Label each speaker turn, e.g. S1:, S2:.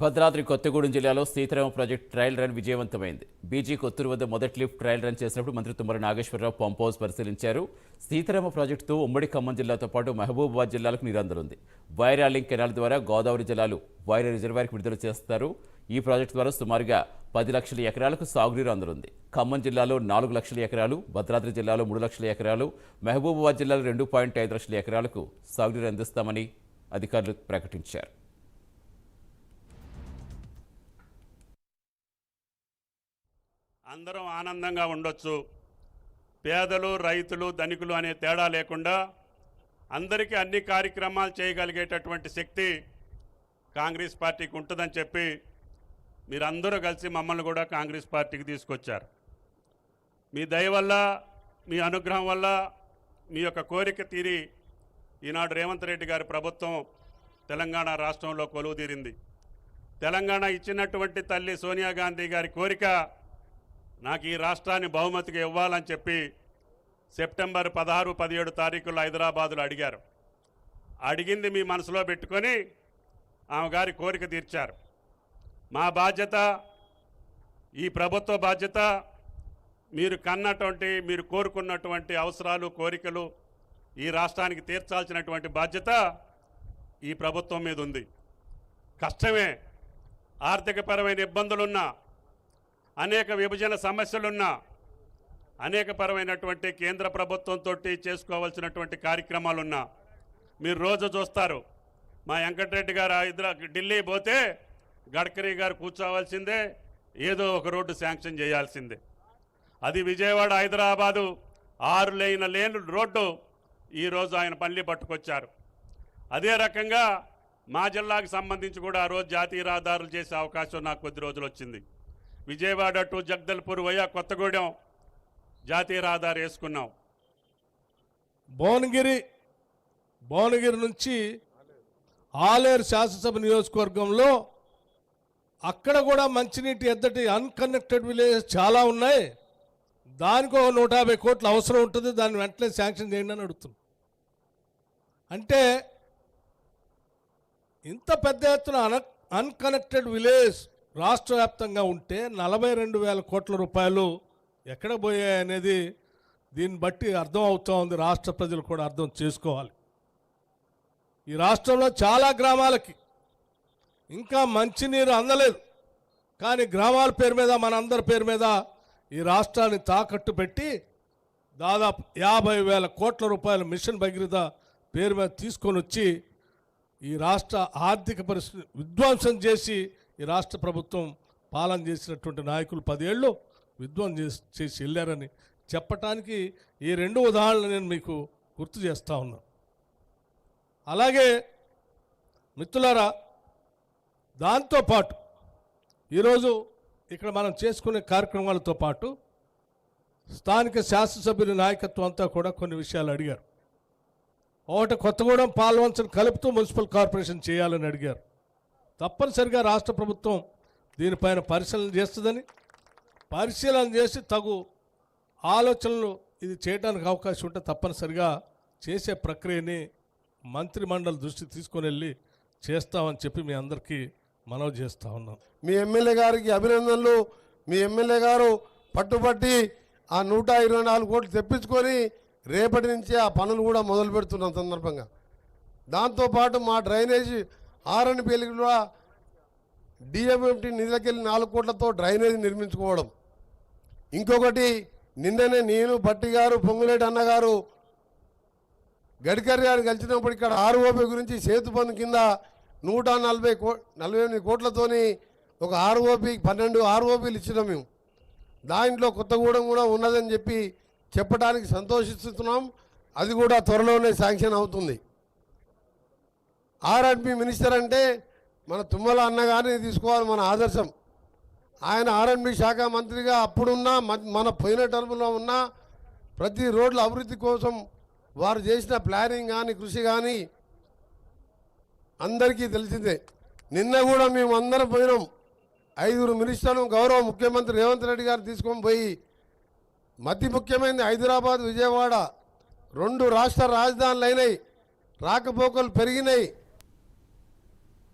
S1: భద్రాద్రి కొత్తగూడెం జిల్లాలో Sitarama project trial run విజయవంతమైంది. BG Kothur వద్ద మొదటి లిఫ్ట్ ట్రయల్ రన్ చేసినప్పుడు మంత్రి తుమ్మల నాగేశ్వరరావు పంప్ హౌస్ పరిశీలించారు. సీతారామ ప్రాజెక్టుతో ఉమ్మడి ఖమ్మం జిల్లాతో పాటు మహబూబాబాద్ జిల్లాలకు నీరు అందనుంది వైరాలింగ్ కెనాల్ ద్వారా గోదావరి జిల్లాలు వైరా రిజర్వాయర్కి విడుదల చేస్తారు. ఈ ప్రాజెక్టు ద్వారా సుమారుగా పది లక్షల ఎకరాలకు సాగునీరు అందనుంది. ఖమ్మం జిల్లాలో నాలుగు లక్షల ఎకరాలు భద్రాద్రి జిల్లాలో మూడు లక్షల ఎకరాలు మహబూబాబాద్ జిల్లాలో రెండు పాయింట్ ఐదు లక్షల ఎకరాలకు సాగునీరు అందిస్తామని అధికారులు ప్రకటించారు.
S2: అందరం ఆనందంగా ఉండొచ్చు. పేదలు రైతులు ధనికులు అనే తేడా లేకుండా అందరికీ అన్ని కార్యక్రమాలు చేయగలిగేటటువంటి శక్తి కాంగ్రెస్ పార్టీకి ఉంటుందని చెప్పి మీరందరూ కలిసి మమ్మల్ని కూడా కాంగ్రెస్ పార్టీకి తీసుకొచ్చారు. మీ దయ వల్ల మీ అనుగ్రహం వల్ల మీ యొక్క కోరిక తీరి ఈనాడు రేవంత్ రెడ్డి గారి ప్రభుత్వం తెలంగాణ రాష్ట్రంలో కొలువు తీరింది తెలంగాణ ఇచ్చినటువంటి తల్లి సోనియా గాంధీ గారి కోరిక నాకు ఈ రాష్ట్రాన్ని బహుమతికి ఇవ్వాలని చెప్పి సెప్టెంబర్ పదహారు పదిహేడు తారీఖుల్లో హైదరాబాదులో అడిగారు. అడిగింది మీ మనసులో పెట్టుకొని ఆమె గారి కోరిక తీర్చారు. మా బాధ్యత ఈ ప్రభుత్వ బాధ్యత మీరు కన్నటువంటి మీరు కోరుకున్నటువంటి అవసరాలు కోరికలు ఈ రాష్ట్రానికి తీర్చాల్సినటువంటి బాధ్యత ఈ ప్రభుత్వం మీద ఉంది. కష్టమే ఆర్థికపరమైన ఇబ్బందులున్నా అనేక విభజన సమస్యలున్నా అనేకపరమైనటువంటి కేంద్ర ప్రభుత్వంతో చేసుకోవాల్సినటువంటి కార్యక్రమాలున్నా మీరు రోజు చూస్తారు. మా వెంకటరెడ్డి గారు హైదరా ఢిల్లీ పోతే గడ్కరీ గారు కూర్చోవాల్సిందే ఏదో ఒక రోడ్డు శాంక్షన్ చేయాల్సిందే. అది విజయవాడ హైదరాబాదు ఆరు లేన లేని రోడ్డు ఈరోజు ఆయన పల్లి పట్టుకొచ్చారు. అదే రకంగా మా జిల్లాకు సంబంధించి కూడా ఆ రోజు జాతీయ రహదారులు చేసే అవకాశం నాకు కొద్ది రోజులు వచ్చింది. విజయవాడ టు జగదల్పూర్ వయా కొత్తగూడెం జాతీయ రహదారి వేసుకున్నాం.
S3: భువనగిరి భువనగిరి నుంచి ఆలేరు శాసనసభ నియోజకవర్గంలో అక్కడ కూడా మంచినీటి ఎద్దటి అన్కనెక్టెడ్ విలేజెస్ చాలా ఉన్నాయి. దానికి ఒక నూట యాభై కోట్లు అవసరం ఉంటుంది. దాన్ని వెంటనే శాంక్షన్ చేయండి అని అడుగుతున్నాం. అంటే ఇంత పెద్ద ఎత్తున అన అన్కనెక్టెడ్ విలేజ్ రాష్ట్ర వ్యాప్తంగా ఉంటే నలభై రెండు వేల కోట్ల రూపాయలు ఎక్కడ పోయాయి అనేది దీన్ని బట్టి అర్థం అవుతూ ఉంది. రాష్ట్ర ప్రజలు కూడా అర్థం చేసుకోవాలి. ఈ రాష్ట్రంలో చాలా గ్రామాలకి ఇంకా మంచినీరు అందలేదు. కానీ గ్రామాల పేరు మీద మనందరి పేరు మీద ఈ రాష్ట్రాన్ని తాకట్టు పెట్టి దాదాపు యాభై వేల కోట్ల రూపాయల మిషన్ భగీరథ పేరు మీద తీసుకొని వచ్చి ఈ రాష్ట్ర ఆర్థిక పరిస్థితి విధ్వంసం చేసి ఈ రాష్ట్ర ప్రభుత్వం పాలన చేసినటువంటి నాయకులు పదేళ్ళు విధ్వంసం చేసి చేసి వెళ్ళారని చెప్పటానికి ఈ రెండు ఉదాహరణలు నేను మీకు గుర్తు చేస్తా ఉన్నాను అలాగే మిత్రులారా దాంతోపాటు ఈరోజు ఇక్కడ మనం చేసుకునే కార్యక్రమాలతో పాటు స్థానిక శాసనసభ్యుల నాయకత్వం అంతా కూడా కొన్ని విషయాలు అడిగారు. ఒకటి కొత్తగూడెం పాల్వంచను కలుపుతూ మున్సిపల్ కార్పొరేషన్ చేయాలని అడిగారు. తప్పనిసరిగా రాష్ట్ర ప్రభుత్వం దీనిపైన పరిశీలన చేస్తుందని పరిశీలన చేసి తగు ఆలోచనలు ఇది చేయడానికి అవకాశం ఉంటే తప్పనిసరిగా చేసే ప్రక్రియని మంత్రిమండలి దృష్టికి తీసుకొని వెళ్ళి చేస్తామని చెప్పి మీ అందరికీ మనవి చేస్తూ ఉన్నాం.
S4: మీ ఎమ్మెల్యే గారికి అభినందనలు. మీ ఎమ్మెల్యే గారు పట్టుబట్టి ఆ నూట ఇరవై నాలుగు కోట్లు తెప్పించుకొని రేపటి నుంచి ఆ పనులు కూడా మొదలు పెడుతున్నాం సందర్భంగా దాంతోపాటు మా డ్రైనేజీ ఆరని పెళ్ళి కూడా డిఎంఎంటీ నిధులకెళ్ళి నాలుగు కోట్లతో డ్రైనేజీ నిర్మించుకోవడం. ఇంకొకటి నిన్ననే నేను భట్టి గారు పొంగులేటి అన్నగారు గడ్కరీ గారు కలిసినప్పుడు ఇక్కడ ఆర్ఓపి గురించి సేతు పన్ను కింద నూట నలభై కో నలభై ఎనిమిది కోట్లతోని ఒక ఆర్ఓపి పన్నెండు ఆర్ఓపీలు ఇచ్చినాం మేము. దాంట్లో కొత్తగూడెం కూడా ఉన్నదని చెప్పి చెప్పడానికి సంతోషిస్తున్నాం. అది కూడా త్వరలోనే శాంక్షన్ అవుతుంది. ఆర్ఎంపీ మినిస్టర్ అంటే మన తుమ్మల అన్నగారిని తీసుకోవాలి మన ఆదర్శం. ఆయన ఆర్ఎండ్బి శాఖ మంత్రిగా అప్పుడున్న మ- మన పోయిన టర్ములో ఉన్న ప్రతి రోడ్ల అభివృద్ధి కోసం వారు చేసిన ప్లానింగ్ కానీ కృషి కానీ అందరికీ తెలిసిందే. నిన్న కూడా మేము అందరం పోయినాం. ఐదుగురు మినిస్టర్లు గౌరవ ముఖ్యమంత్రి రేవంత్ రెడ్డి గారు తీసుకొని పోయి మతి ముఖ్యమైనది హైదరాబాద్ విజయవాడ రెండు రాష్ట్ర రాజధానులు అయినాయి రాకపోకలు పెరిగినాయి.